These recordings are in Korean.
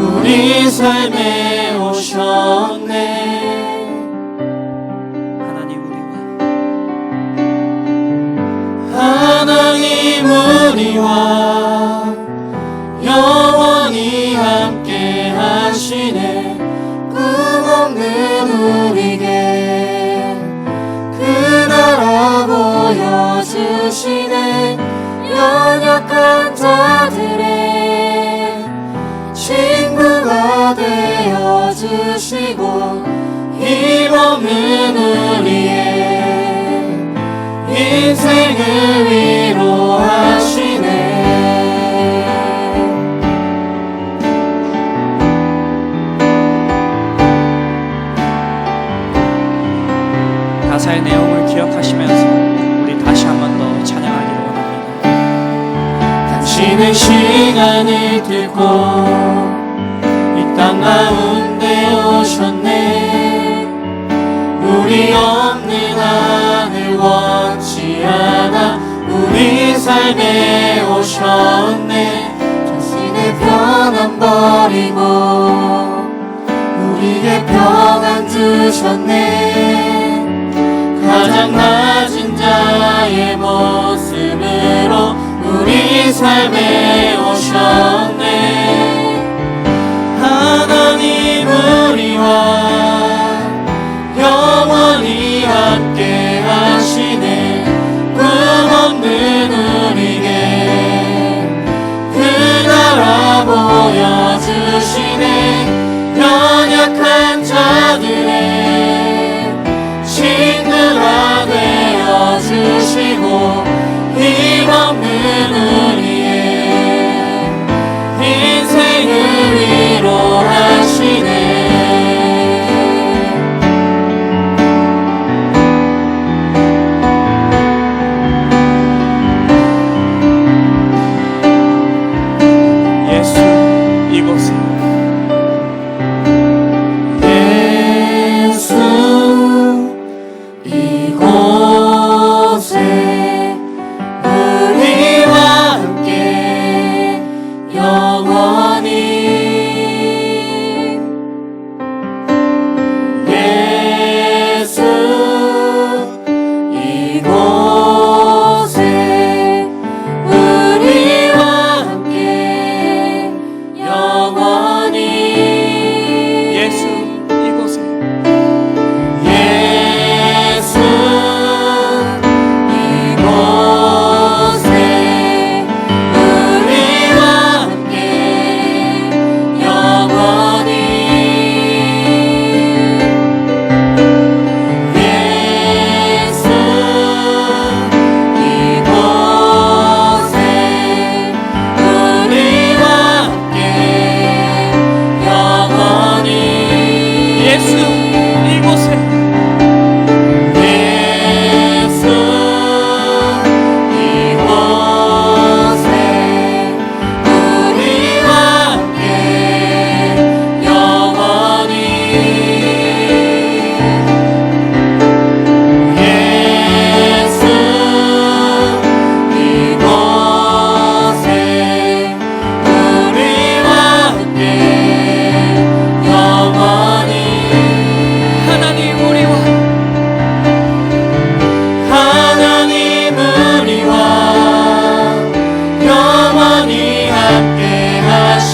우리 삶에 오셨네. 하나님 우리와. 하나님 우리와. 영원히 함께 하시네. 꿈없는 우리 가사의 내용을 기억하시면서 우리 다시 한 번 더 찬양하기를 원합니다. 당신의 시간을 들고 이 땅 가운데 오셨네. 우리 없는 하늘 원치 않아 우리 삶에 오셨네. 자신의 평안 버리고 우리에게 평안 주셨네 낮은 자의 모습으로 우리 삶에 오셨네. 하나님 우리와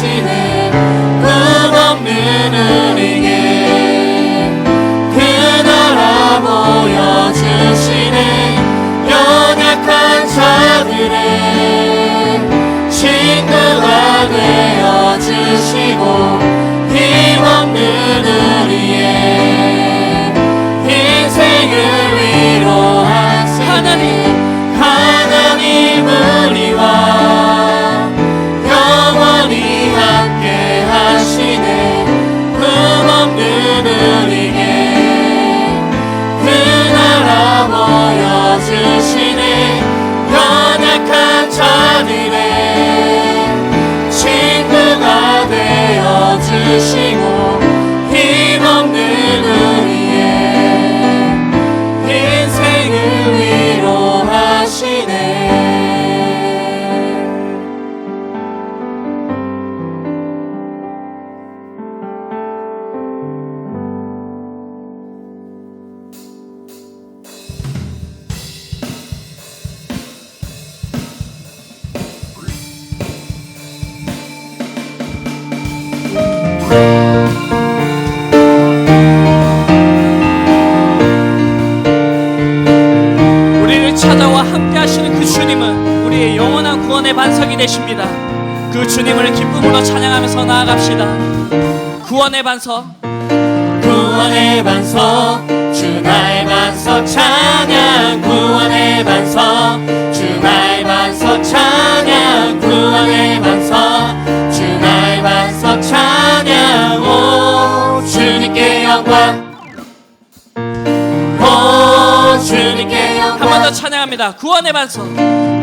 하시네 끝없는 은혜에 그 나라 보여주시네. 연약한 자들의 친구가 되어주시고 자들의 친구가 되어 주시 구원의 반석, 구원의 반석. 주 나의 반석 찬양. 구원의 반석. 주 나의 반석 찬양. 구원의 반석. 주 나의 반석 찬양. 오 주님께 영광. 오 주님께 한 번 더 찬양합니다. 구원의 반석,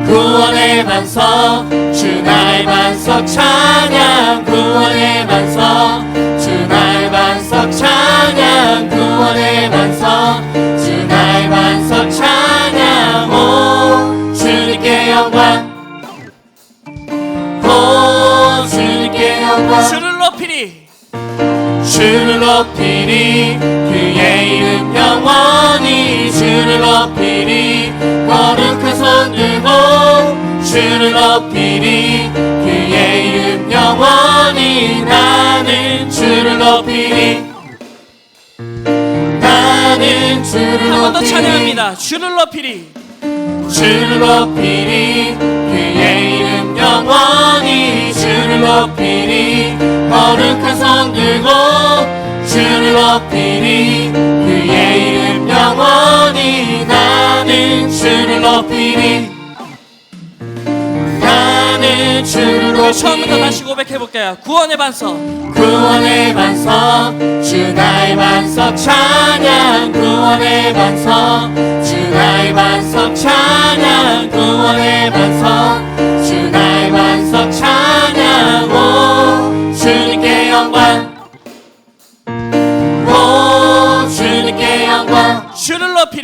구원의 반석 주 나의 반석 찬양. 구원의 반석 주 나의 반석 찬양. 구원의 반석 주 나의 반석 찬양. 오 주님께 영광. 오 주님께 영광. 주를 높이리. 주를 높이리 그의 이름 영원히 주를 높이리. 거룩한 손 들고 주를 높이리. 그의 이름 영원히 나는 주를 높이리. 나는 주를 한번 더 찬양합니다. 주를 높이리. 주를 높이리. 그의 이름 영원히 주를 높이리. 거룩한 손 들고 주를 높이리 그의 이름 영원히 나는 주를 높이리 나는 주를 우리 처음부터 높이리 다시 고백해 볼게요. 구원의 반석, 구원의 반석 주 나의 반석 찬양. 구원의 반석 주 나의 반석 찬양. 구원의 반석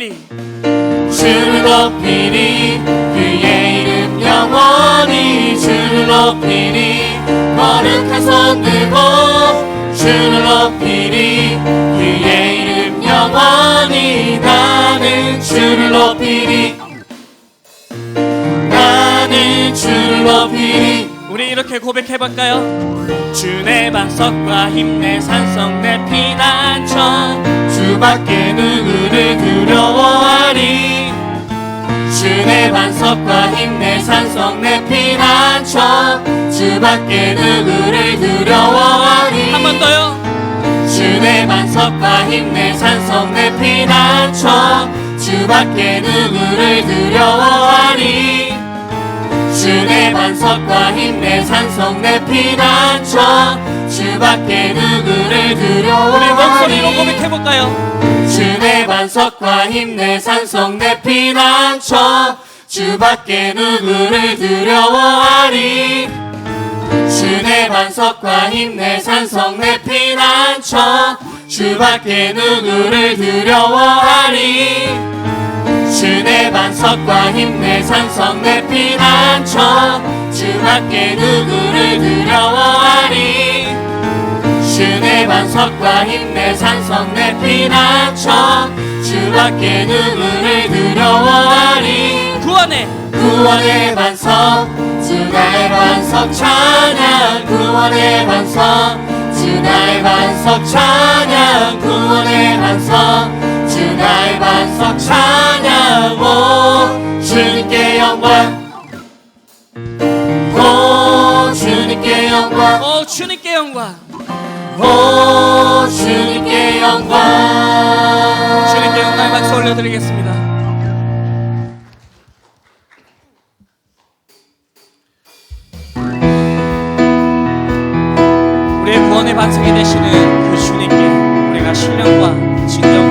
주를 높이리 그의 이름 영원히 주를 높이리 거룩한 손 들고 주를 높이리 그의 이름 영원히 나는 주를 높이리 나는 주를 높이리 우리 이렇게 고백해 볼까요? 주의 반석과 힘내 산성 내 피난처. 주밖에 누구를 반석과 힘내 산성 내 피난처. 주 밖에 누구를 두려워하리? 한번 더요. 주의 반석과 힘내 산성 내 피난처. 주 밖에 누구를 두려워하리? 주의 반석과 힘내 산성 내 피난처. 주밖에 누구를 우리 목소리로 두려워하리 고백해 볼까요? 주의 반석과 힘내 산성 내 피난처 주밖에 누구를 두려워하리? 주의 반석과 힘내 산성 내 피난처. 주밖에 누구를 두려워하리? 주의 반석과 힘내 산성 내 피난처. 주밖에 누구를 두려워하리? 주의 반석과 힘내 산성 내 피난처. 주밖에 누구를 두려워하리 구원의 구원의 반석 주 나의 반석 찬양. 구원의 반석 주 나의 반석 찬양. 구원의 반석 주 나의 반석 찬양. 오 주님께 영광. 오 주님께 영광. 오 주님께 영광. 오 주님께 영광. 주님께 영광의 박수 올려드리겠습니다. 반석이 되시는 그 주님께 우리가 신령과 진정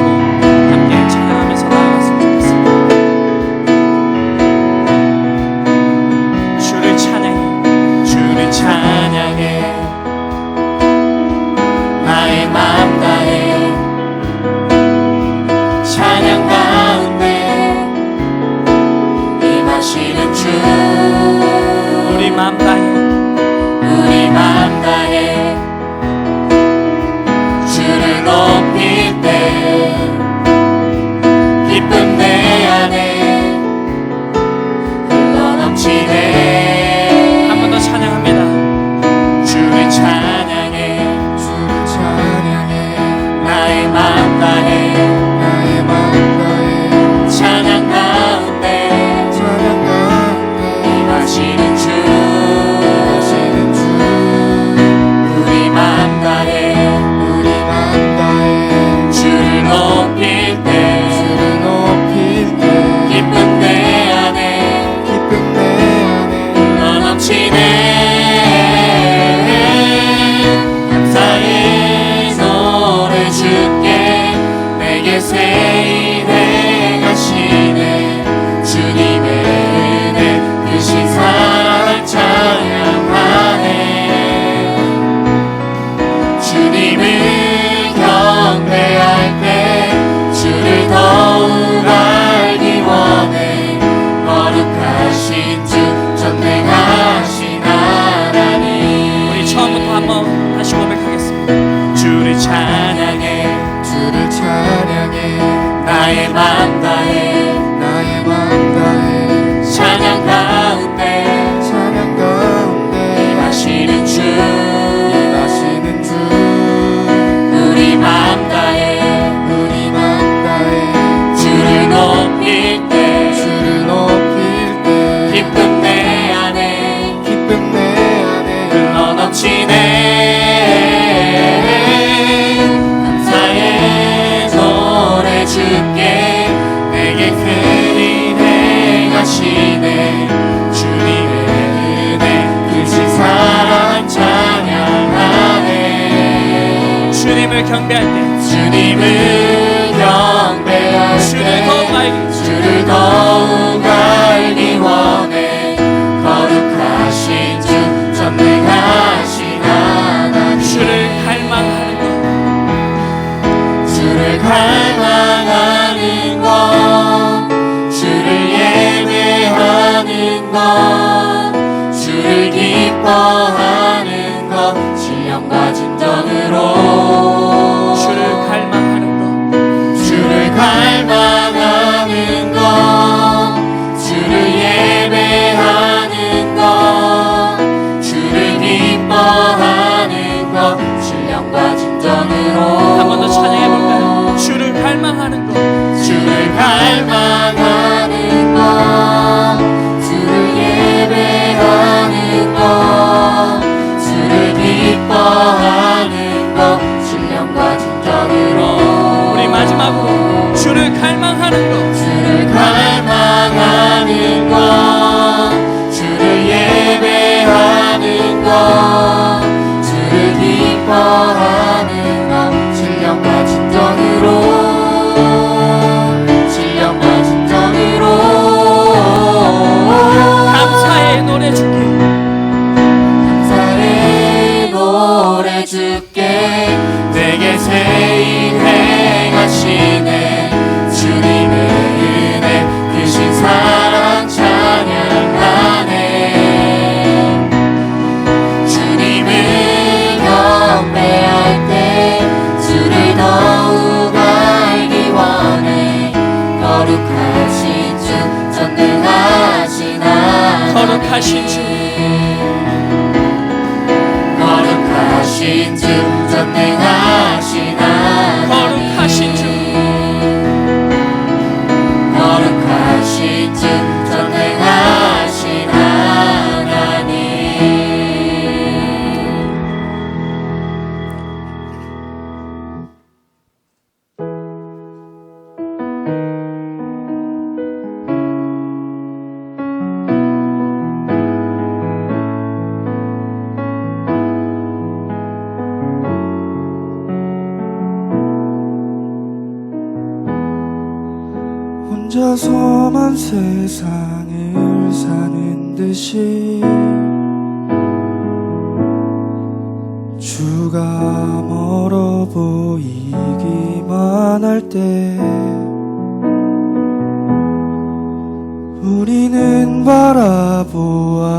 넘치네 감사의 전해 주께 내게 큰 은혜 하시네. 주님의 은혜 그신 사랑 찬양하네. 주님을 경배할 때 No. 혼자서만 세상을 사는 듯이 주가 멀어 보이기만 할 때 우리는 바라보아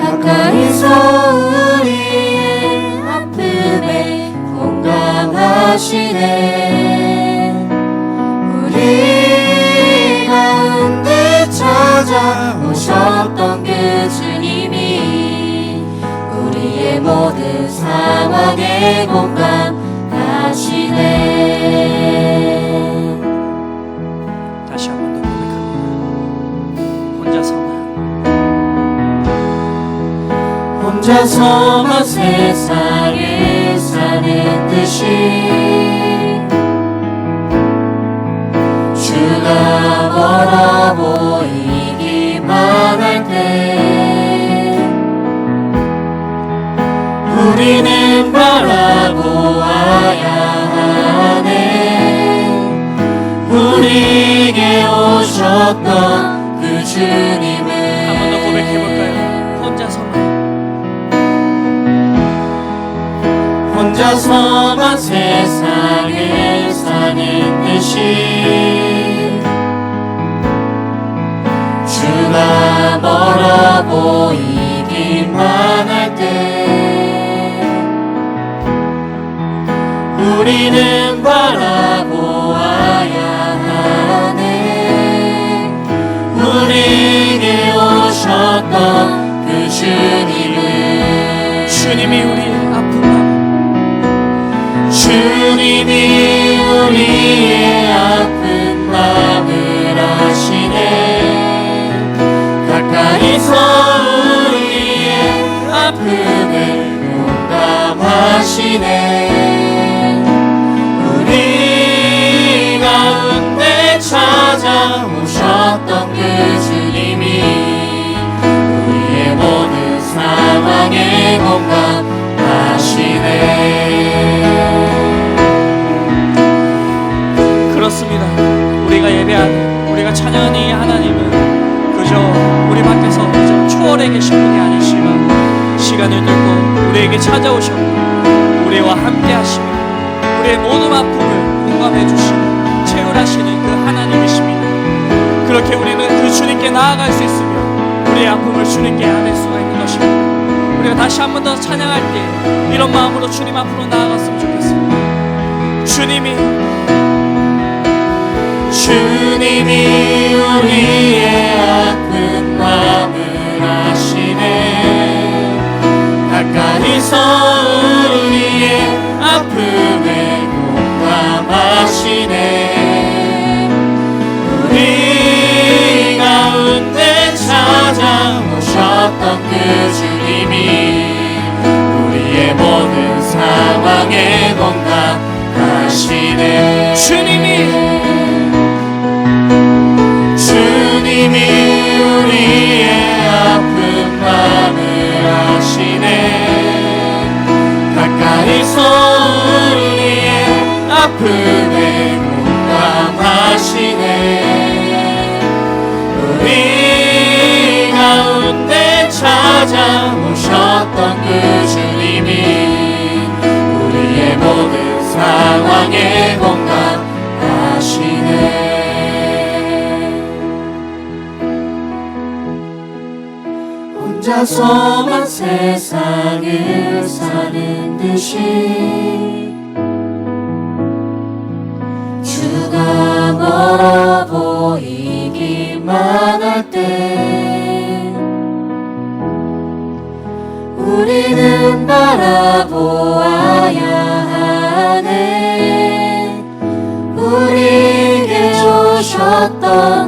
가까이서 우리의 아픔에 공감하시네. 우리 가운데 찾아오셨던 그 주님이 우리의 모든 상황에 공감 혼자서만 세상을 사는 듯이 주가 멀어 보이기만 할 때 우리는 바라보아야 하네. 우리에게 오셨던 혼자서만 세상을 사는 듯이 주가 멀어 보이기만 할 때 우리는 바라보아야 하네. 우리에게 오셨던 그 주님을 주님이 우리 주님이 우리의 아픈 마음을 아시네. 가까이서 우리의 아픔을 공감하시네. 우리 가운데 찾아오셨던 그 주님이 우리의 모든 상황에 예배하는 우리가 찬양하는 이 하나님은 그저 우리 밖에서 그저 초월에 계신 분이 아니시지만 시간을 들고 우리에게 찾아오셨고 우리와 함께 하시며 우리의 모든 아픔을 공감해 주시고 채울하시는 그 하나님이십니다. 그렇게 우리는 그 주님께 나아갈 수 있으며 우리의 아픔을 주님께 안을 수가 있는 것입니다. 우리가 다시 한 번 더 찬양할 때 이런 마음으로 주님 앞으로 나아갔으면 좋겠습니다. 주님이 주님이 우리의 아픈 마음을 아시네. 가까이서 우리의 아픔을 공감하시네. 우리 가운데 찾아오셨던 그 주님이 우리의 모든 상황에 공감하시네. 주님이 우리의 아픔에 공감하시네. 우리 가운데 찾아오셨던 그 주님이 우리의 모든 상황에 공감하시네. 혼자서만 세상을 사는 주가 멀어 보이기만 할 때 우리는 바라보아야 하네. 우리에게 주셨던